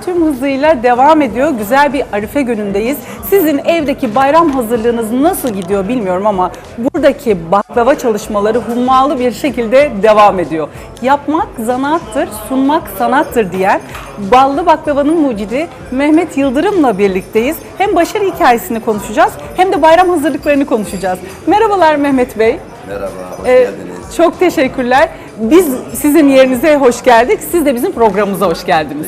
tüm hızıyla devam ediyor. Güzel bir Arife günündeyiz. Sizin evdeki bayram hazırlığınız nasıl gidiyor bilmiyorum ama buradaki baklava çalışmaları hummalı bir şekilde devam ediyor. Yapmak zanaattır, sunmak sanattır diyen ballı baklavanın mucidi Mehmet Yıldırım'la birlikteyiz. Hem başarı hikayesini konuşacağız hem de bayram hazırlıklarını konuşacağız. Merhabalar Mehmet Bey. Merhaba, hoş Ee, geldiniz. Çok teşekkürler. Biz sizin yerinize hoş geldik. Siz de bizim programımıza hoş geldiniz.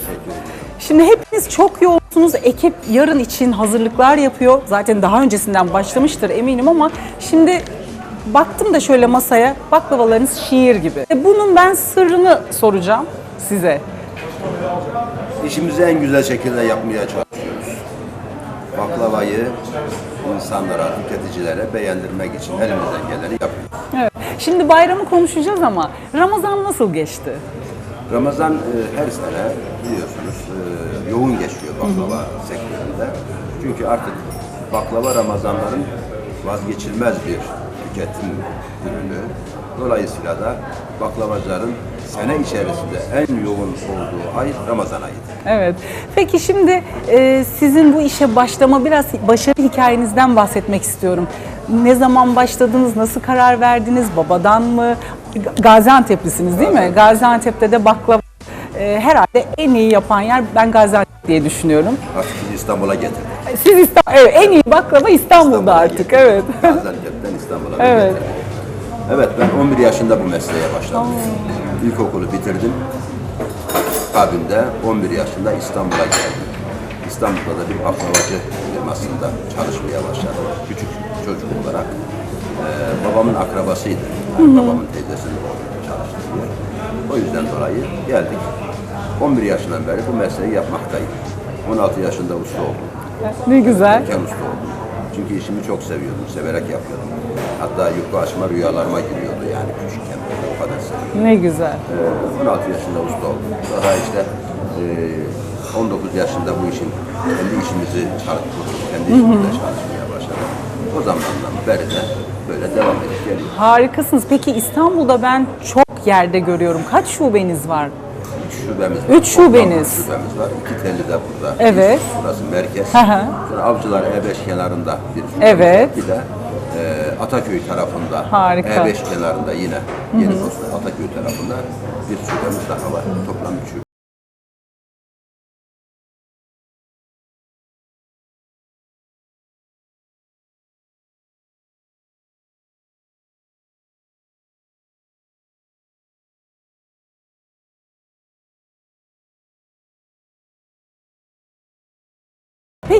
Şimdi hepiniz çok yoğunsunuz. Ekip yarın için hazırlıklar yapıyor. Zaten daha öncesinden başlamıştır eminim ama şimdi baktım da şöyle masaya baklavalarınız şiir gibi. E, Bunun ben sırrını soracağım size. İşimizi en güzel şekilde yapmaya çalışıyoruz. Baklavayı insanlara, tüketicilere beğendirmek için elimizden geleni yapıyoruz. Evet. Şimdi bayramı konuşacağız ama Ramazan nasıl geçti? Ramazan e, her sene biliyorsunuz e, yoğun geçiyor baklava sektöründe. Çünkü artık baklava Ramazanların vazgeçilmez bir tüketim ürünü. Dolayısıyla da baklavacıların sene içerisinde en yoğun olduğu ay Ramazan ayıdır. Evet. Peki şimdi e, sizin bu işe başlama biraz başarı hikayenizden bahsetmek istiyorum. Ne zaman başladınız, nasıl karar verdiniz, babadan mı? Gaziantep'lisiniz değil mi? Gaziantep'te de baklava e, herhalde en iyi yapan yer ben Gaziantep diye düşünüyorum. Artık biz İstanbul'a getirdik. Siz İstanbul, evet, en iyi baklava İstanbul'da İstanbul'a artık, getirdik. evet. Gaziantep'ten İstanbul'a Evet. getirdik. Evet ben 11 yaşında bu mesleğe başladım. İlkokulu bitirdim. Akabinde 11 yaşında İstanbul'a geldim. İstanbul'da da bir baklavacı firmasında çalışmaya başladım. Küçük çocuk olarak. Ee, babamın akrabasıydı. Yani babamın teyzesinin oğlu. O yüzden dolayı geldik. 11 yaşından beri bu mesleği yapmaktayım. 16 yaşında usta oldum. Ne güzel. Erken usta oldum. Çünkü işimi çok seviyordum, severek yapıyordum. Hatta yufka açma rüyalarıma giriyordu yani küçükken. O kadar seviyordum. Ne güzel. Ee, 16 yaşında usta oldum. Sonra işte e, 19 yaşında bu işin kendi işimizi çalıştık, kendi işimizde çalışmaya başladım. O zamandan beri de böyle devam edip geliyor. Harikasınız. Peki İstanbul'da ben çok yerde görüyorum. Kaç şubeniz var? Şubemiz var. Üç şubeniz. Toplam şubemiz var. İki telli de burada. Evet. Burası merkez. Hı hı. Sonra Avcılar E5 kenarında bir şubemiz Evet. var. Bir de e, Ataköy tarafında. Harika. E5 kenarında yine Yeni Bosna Ataköy tarafında bir şubemiz daha var. Toplam üç şube.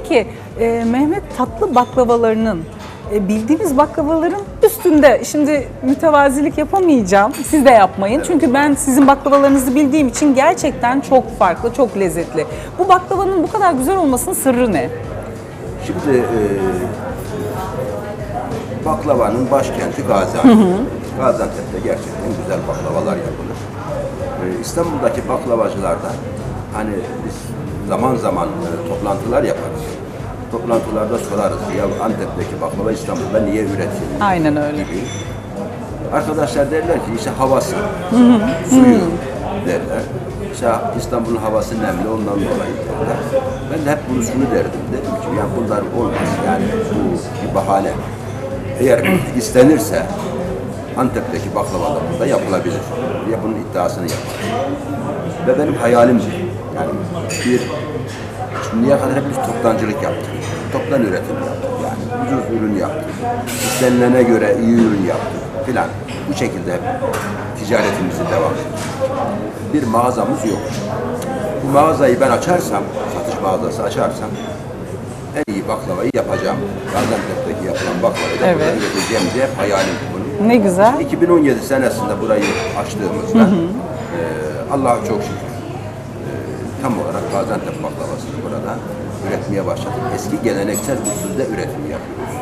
Peki e, Mehmet tatlı baklavalarının e, bildiğimiz baklavaların üstünde şimdi mütevazilik yapamayacağım. Siz de yapmayın. Çünkü ben sizin baklavalarınızı bildiğim için gerçekten çok farklı, çok lezzetli. Bu baklavanın bu kadar güzel olmasının sırrı ne? Şimdi e, baklavanın başkenti Gaziantep. Gaziantep'te gerçekten güzel baklavalar yapılır. E, İstanbul'daki baklavacılarda hani biz zaman zaman e, toplantılar yaparız. Toplantılarda sorarız ya Antep'teki baklava İstanbul'da niye üretilmiyor? Aynen öyle. gibi. Arkadaşlar derler ki işte havası, suyu derler. İşte İstanbul'un havası nemli ondan dolayı derler. Ben de hep bunu şunu derdim. Dedim ki ya bunlar olmaz yani bu bir bahane. Eğer istenirse Antep'teki baklava da burada yapılabilir. diye bunun iddiasını yaptım. Ve benim hayalim yani bir şimdiye kadar hep biz toptancılık yaptık. Toptan üretim yaptık yani. Ucuz ürün yaptık. İstenilene göre iyi ürün yaptık filan. Bu şekilde ticaretimizi devam ettik. Bir mağazamız yok. Bu mağazayı ben açarsam, satış mağazası açarsam en iyi baklavayı yapacağım. Gaziantep'teki yapılan baklavayı da Evet. buradan getireceğim diye hep hayalim bunun. Ne güzel. 2017 senesinde burayı açtığımızda e, Allah'a çok şükür e, tam olarak Gaziantep baklavasını burada üretmeye başladık. Eski geleneksel usulde üretim yapıyoruz.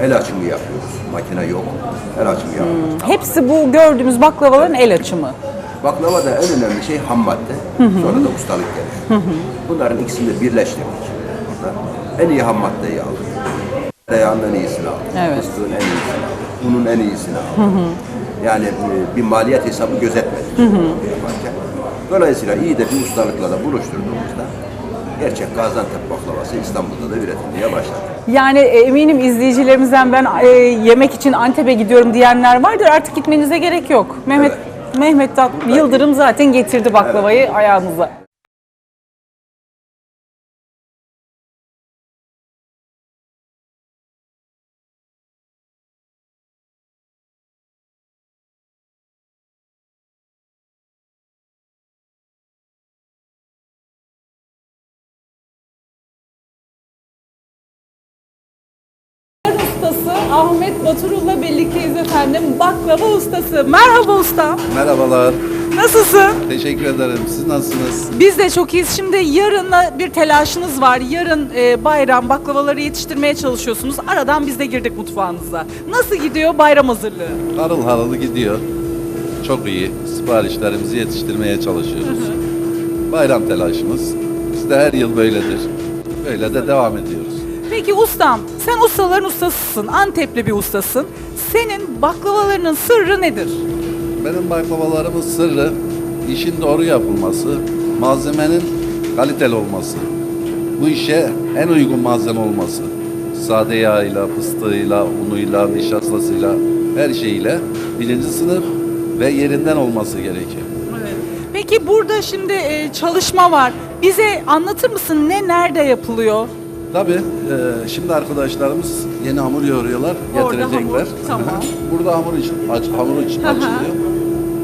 El açımı yapıyoruz. Makine yok. El açımı yapıyoruz. Hepsi bu gördüğümüz baklavaların el açımı. Baklava da en önemli şey ham madde. Sonra da ustalık gelir. Bunların ikisini de birleştirdik. Burada en iyi ham maddeyi aldık. Tereyağının en iyisini aldık. Evet. Fıstığın en iyisini aldık. Unun en iyisini aldık. Yani e, bir maliyet hesabı gözetmedik yaparken. Dolayısıyla iyi de bir ustalıkla da buluşturduğumuzda gerçek Gaziantep baklavası İstanbul'da da üretilmeye başladı. Yani e, eminim izleyicilerimizden ben e, yemek için Antep'e gidiyorum diyenler vardır. Artık gitmenize gerek yok. Mehmet Mehmet Tat Yıldırım zaten getirdi baklavayı ayağınıza. Ahmet Baturul'la birlikteyiz efendim. Baklava ustası. Merhaba usta. Merhabalar, Nasılsın? teşekkür ederim. Siz nasılsınız? Biz de çok iyiyiz. Şimdi yarına bir telaşınız var. Yarın e, bayram baklavaları yetiştirmeye çalışıyorsunuz. Aradan biz de girdik mutfağınıza. Nasıl gidiyor bayram hazırlığı? Harıl harıl gidiyor. Çok iyi. Siparişlerimizi yetiştirmeye çalışıyoruz. Bayram telaşımız. Biz de her yıl böyledir. Böyle de devam ediyoruz. Peki ustam, sen ustaların ustasısın. Antepli bir ustasın. Senin baklavalarının sırrı nedir? Benim baklavalarımın sırrı işin doğru yapılması, malzemenin kaliteli olması. Bu işe en uygun malzeme olması. Sade yağıyla, fıstığıyla, unuyla, nişastasıyla, her şeyiyle birinci sınıf ve yerinden olması gerekiyor. Peki burada şimdi e, çalışma var. Bize anlatır mısın ne nerede yapılıyor? Tabii. e, şimdi arkadaşlarımız yeni hamur yoğuruyorlar, Orada getirecekler. hamur, tamam. burada hamur için, aç, hamur için hı. açılıyor.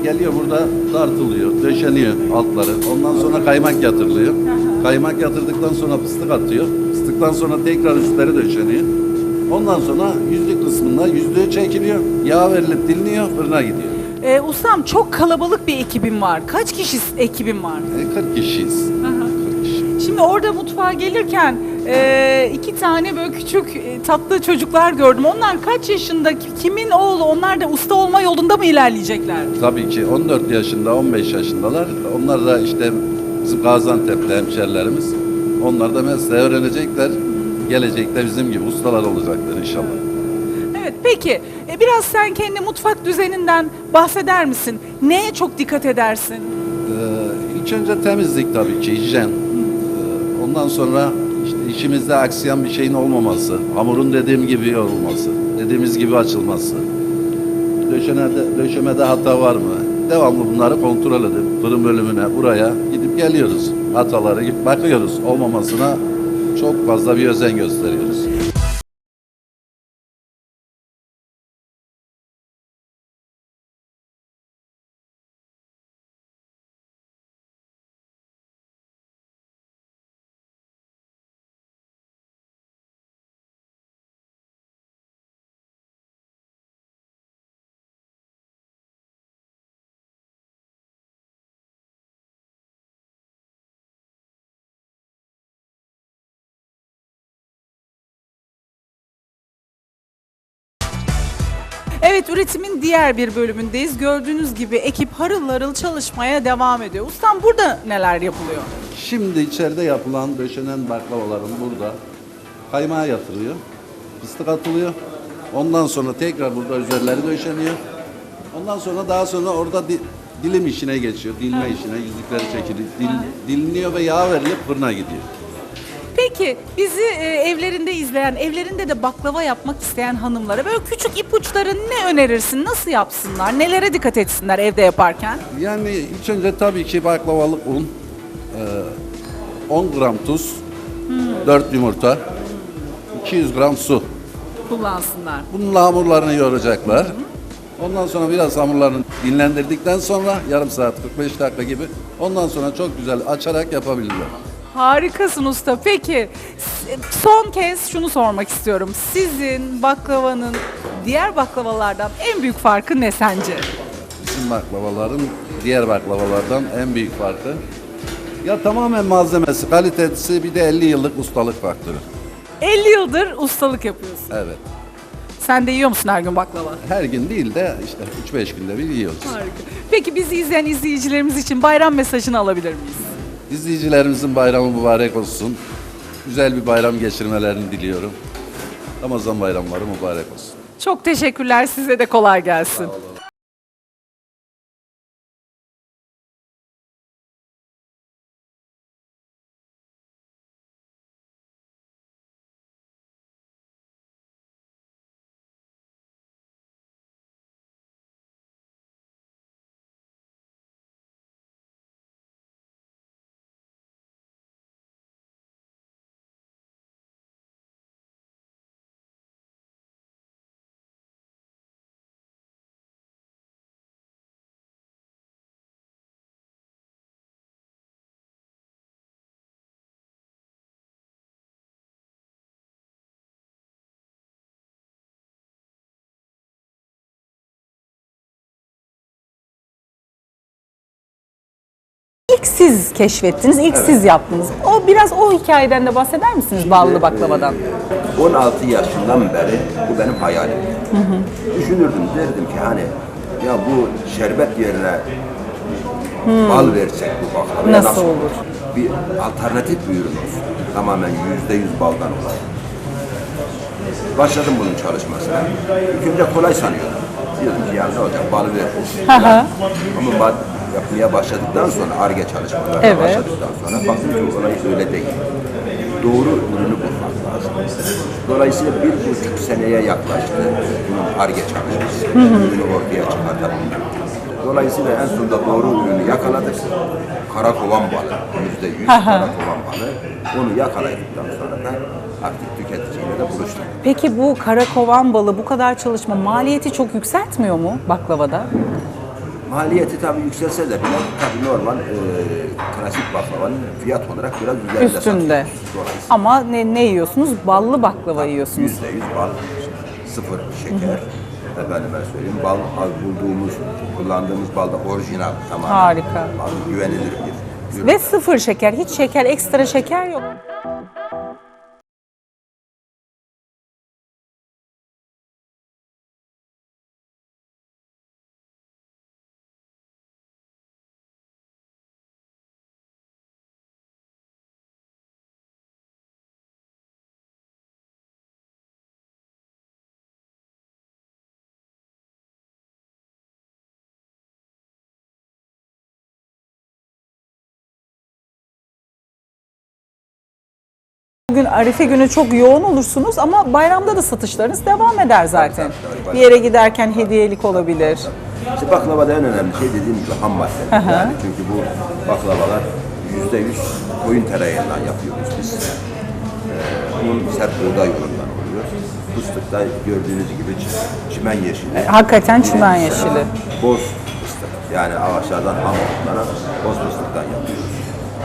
Geliyor burada tartılıyor, döşeniyor altları. Ondan sonra kaymak yatırılıyor. Kaymak yatırdıktan sonra fıstık atıyor. Fıstıktan sonra tekrar üstleri döşeniyor. Ondan sonra yüzlük kısmında yüzlüğü çekiliyor. Yağ verilip diliniyor, fırına gidiyor. E, ustam çok kalabalık bir ekibim var. Kaç kişi ekibim var? E, 40 kişiyiz. 40 kişi. Şimdi orada mutfağa gelirken e, iki tane böyle küçük e, tatlı çocuklar gördüm. Onlar kaç yaşında? Kimin oğlu? Onlar da usta olma yolunda mı ilerleyecekler? Tabii ki 14 yaşında, 15 yaşındalar. Onlar da işte bizim Gaziantep'te hemşerilerimiz. Onlar da mesleği öğrenecekler. Gelecekte bizim gibi ustalar olacaklar inşallah. Evet peki e, biraz sen kendi mutfak düzeninden bahseder misin? Neye çok dikkat edersin? Ee, ilk önce temizlik tabii ki, hijyen. Ee, ondan sonra işte işimizde aksayan bir şeyin olmaması, hamurun dediğim gibi yoğrulması, dediğimiz gibi açılması, döşemede, döşemede hata var mı? Devamlı bunları kontrol edip fırın bölümüne, buraya gidip geliyoruz. Hataları bakıyoruz. Olmamasına çok fazla bir özen gösteriyoruz. Evet üretimin diğer bir bölümündeyiz. Gördüğünüz gibi ekip harıl harıl çalışmaya devam ediyor. Ustam burada neler yapılıyor? Şimdi içeride yapılan, döşenen baklavaların burada kaymağı yatırılıyor. Fıstık atılıyor. Ondan sonra tekrar burada üzerleri döşeniyor. Ondan sonra daha sonra orada di- dilim işine geçiyor. Dilme işine, yüzükleri çekiliyor. Dil- diliniyor ve yağ verilip fırına gidiyor. Peki bizi e, evlerinde izleyen, evlerinde de baklava yapmak isteyen hanımlara böyle küçük ipuçları ne önerirsin? Nasıl yapsınlar? Nelere dikkat etsinler evde yaparken? Yani ilk önce tabii ki baklavalık un, e, 10 gram tuz, 4 yumurta, 200 gram su. Kullansınlar. Bununla hamurlarını yoğuracaklar. Ondan sonra biraz hamurlarını dinlendirdikten sonra yarım saat 45 dakika gibi ondan sonra çok güzel açarak yapabilirler. Harikasın usta. Peki son kez şunu sormak istiyorum. Sizin baklavanın diğer baklavalardan en büyük farkı ne sence? Bizim baklavaların diğer baklavalardan en büyük farkı ya tamamen malzemesi, kalitesi bir de 50 yıllık ustalık faktörü. 50 yıldır ustalık yapıyorsun. Evet. Sen de yiyor musun her gün baklava? Her gün değil de işte 3-5 günde bir yiyoruz. Harika. Peki bizi izleyen izleyicilerimiz için bayram mesajını alabilir miyiz? İzleyicilerimizin bayramı mübarek olsun. Güzel bir bayram geçirmelerini diliyorum. Ramazan bayramları mübarek olsun. Çok teşekkürler. Size de kolay gelsin. İlk siz keşfettiniz, ilk siz yaptınız. O biraz o hikayeden de bahseder misiniz ballı baklavadan? 16 yaşından beri bu benim hayalim. Düşünürdüm derdim ki hani ya bu şerbet yerine bal versek bu baklavaya Hmm. Nasıl olur? Bir alternatif bir ürün olsun. Tamamen yüzde yüz baldan olay. Başladım bunun çalışmasına. İlk önce kolay sanıyordum. Diyordum ki ya ne olacak balı ver. Ama yapmaya başladıktan sonra ARGE çalışmalarına Evet. başladıktan sonra baktım ki olay öyle değil. Doğru ürünü bulmak lazım. Dolayısıyla bir buçuk seneye yaklaştı bunun ARGE çalışması. Ürünü ortaya çıkartabilmek. Dolayısıyla en sonunda doğru ürünü yakaladık. Karakovan balı, yüzde yüz karakovan balı. Onu yakaladıktan sonra da artık tüketiciyle de buluştuk. Peki bu karakovan balı bu kadar çalışma maliyeti çok yükseltmiyor mu baklavada? Maliyeti tabii yükselse de bile tabii normal e, klasik baklavanın fiyat olarak biraz üzerinde Üstünde. Dolayısıyla Ama ne, ne yiyorsunuz? Ballı baklava yiyorsunuz. yüzde yüz bal, sıfır şeker. Efendime söyleyeyim bal al- bulduğumuz, kullandığımız bal da orijinal tamamen. Harika. Bal, güvenilir bir ürün. Ve sıfır şeker, hiç şeker, ekstra şeker yok. Bugün Arife günü çok yoğun olursunuz ama bayramda da satışlarınız devam eder zaten. tabii. Bir yere giderken hediyelik olabilir. İşte baklavada en önemli şey dediğim gibi ham madde. Yani çünkü bu baklavalar yüzde yüz koyun tereyağından yapıyoruz biz. Ee, bunun sert buğday unundan oluyor. Fıstık da gördüğünüz gibi çi- çimen yeşili. E, hakikaten çimen yeşili. Boz fıstık. Yani ağaçlardan ham toplanan boz fıstıktan yapıyoruz.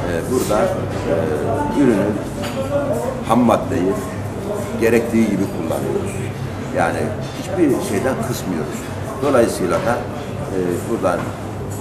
Ee, burada e, ürünün ham maddeyi gerektiği gibi kullanıyoruz. Yani hiçbir şeyden kısmıyoruz. Dolayısıyla da e, buradan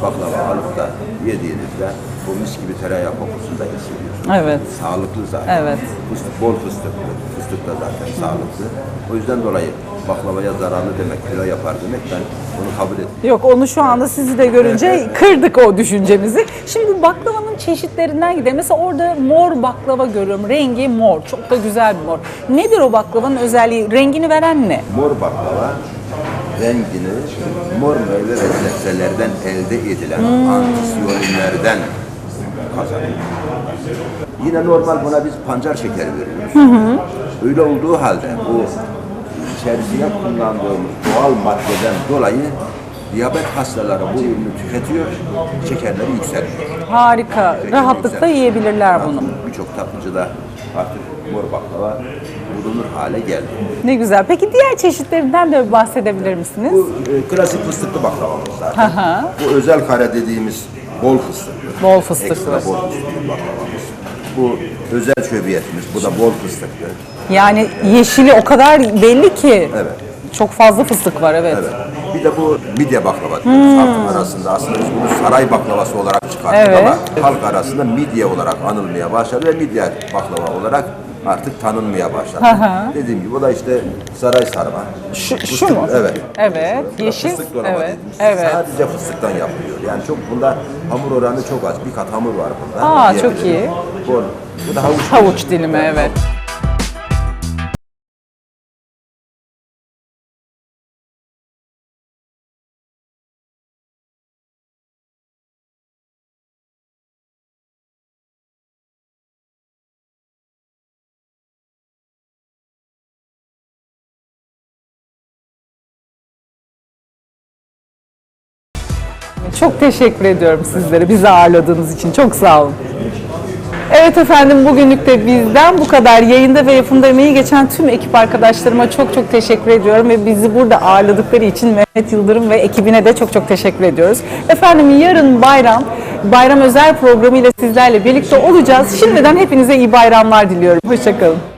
baklava alıp da yediğinizde bu mis gibi tereyağı kokusunu da hissediyorsunuz. Evet. Sağlıklı zaten. Evet. Fıstık, bol fıstıklı. Fıstık da zaten sağlıklı. O yüzden dolayı baklavaya zararlı demek, kilo yapar demek ben onu kabul etmiyorum. Yok onu şu anda sizi de görünce kırdık o düşüncemizi. Şimdi bu baklavanın çeşitlerinden gidelim. Mesela orada mor baklava görüyorum. Rengi mor. Çok da güzel bir mor. Nedir o baklavanın özelliği? Rengini veren ne? Mor baklava rengini mor meyve ve sebzelerden elde edilen antisyonlerden kazanıyor. Yine normal buna biz pancar şekeri veriyoruz. Öyle olduğu halde bu içerisine kullandığımız doğal maddeden dolayı diyabet hastaları bu ürünü tüketiyor, şekerleri yükseliyor. Harika. Rahatlıkla yiyebilirler bunu. Birçok tatlıcıda artık mor baklava bulunur hale geldi. Ne güzel. Peki diğer çeşitlerinden de bahsedebilir misiniz? Bu e, klasik fıstıklı baklavamız zaten. Bu özel kare dediğimiz bol fıstıklı. Bol fıstıklı. Ekstra bol fıstıklı baklavamız. Bu özel şöbiyetimiz. Bu da bol fıstıklı. Yani yeşili o kadar belli ki. Evet. Çok fazla fıstık var evet. Evet. Bir de bu midye baklava diyoruz halk arasında. Aslında biz bunu saray baklavası olarak çıkarttık Evet. ama halk arasında midye olarak anılmaya başladı ve midye baklava olarak artık tanınmaya başladı. Dediğim gibi bu da işte saray sarma. Şu, şu Fıstık- mu? Evet. Evet. Bu Yeşil. Fıstık dolama Evet. dediğimiz. Evet. Sadece fıstıktan yapılıyor. Yani çok bunda hamur oranı çok az. Bir kat hamur var bunda. Aa, çok iyi. Bol. Bu da havuç. Havuç dilimi evet. Çok teşekkür ediyorum sizlere bizi ağırladığınız için. Çok sağ olun. Evet efendim bugünlük de bizden bu kadar. Yayında ve yapımda emeği geçen tüm ekip arkadaşlarıma çok çok teşekkür ediyorum ve bizi burada ağırladıkları için Mehmet Yıldırım ve ekibine de çok çok teşekkür ediyoruz. Efendim yarın bayram, bayram özel programıyla sizlerle birlikte olacağız. Şimdiden hepinize iyi bayramlar diliyorum. Hoşçakalın.